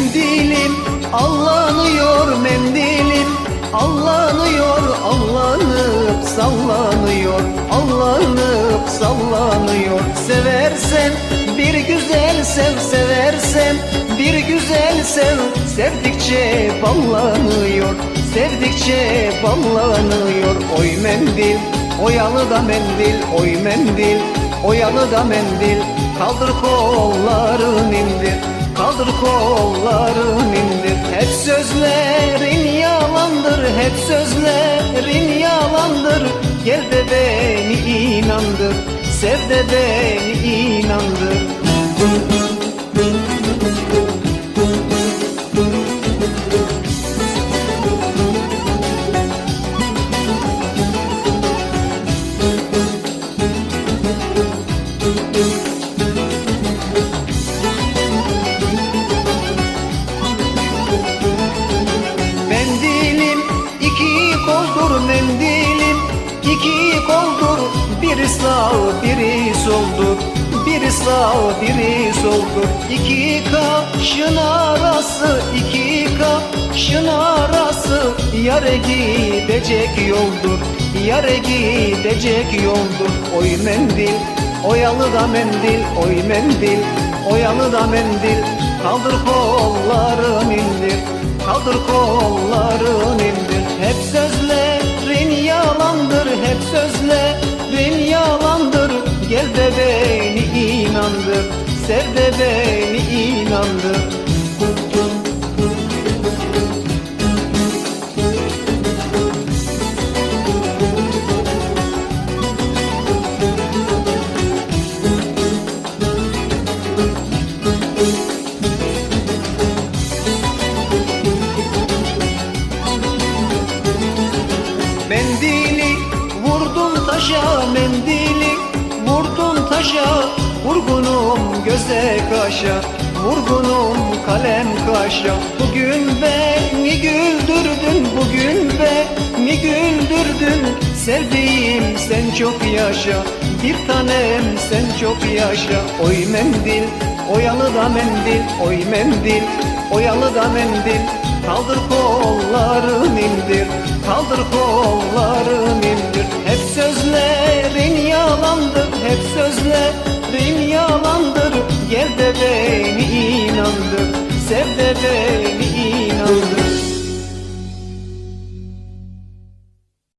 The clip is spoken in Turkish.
Mendilim allanıyor mendilim. Allanıyor allanıp sallanıyor. Allanıp sallanıyor. Seversen bir güzel sev seversen Bir güzel sev. Sevdikçe ballanıyor Sevdikçe ballanıyor. Oy mendil oyalı da mendil Oy mendil. Oyalı da mendil Kaldır kolların indir Kaldır kolların indir. Hep sözlerin yalandır Hep sözlerin yalandır. Gel de beni inandır Sev de beni inandır iki koldur mendilim iki koldur. Biri sağ biri soldur. Biri sağ biri soldur. İki kaşın arası iki kaşın arası. Yare gidecek yoldur Yare gidecek yoldur. Oy mendil oyalı da mendil Oy mendil oyalı da mendil. Kaldır kolların indir Kaldır kolların Gel de beni inandır Sev de beni inandır. Mendili vurdum taşa mendili taşa Vurgunum göze kaşa Vurgunum kalem kaşa. Bugün beni güldürdün Bugün beni güldürdün Sevdiğim sen çok yaşa. Bir tanem sen çok yaşa. Oy mendil oyalı da mendil Oy mendil oyalı da mendil. Kaldır kolların indir Kaldır kolların Sev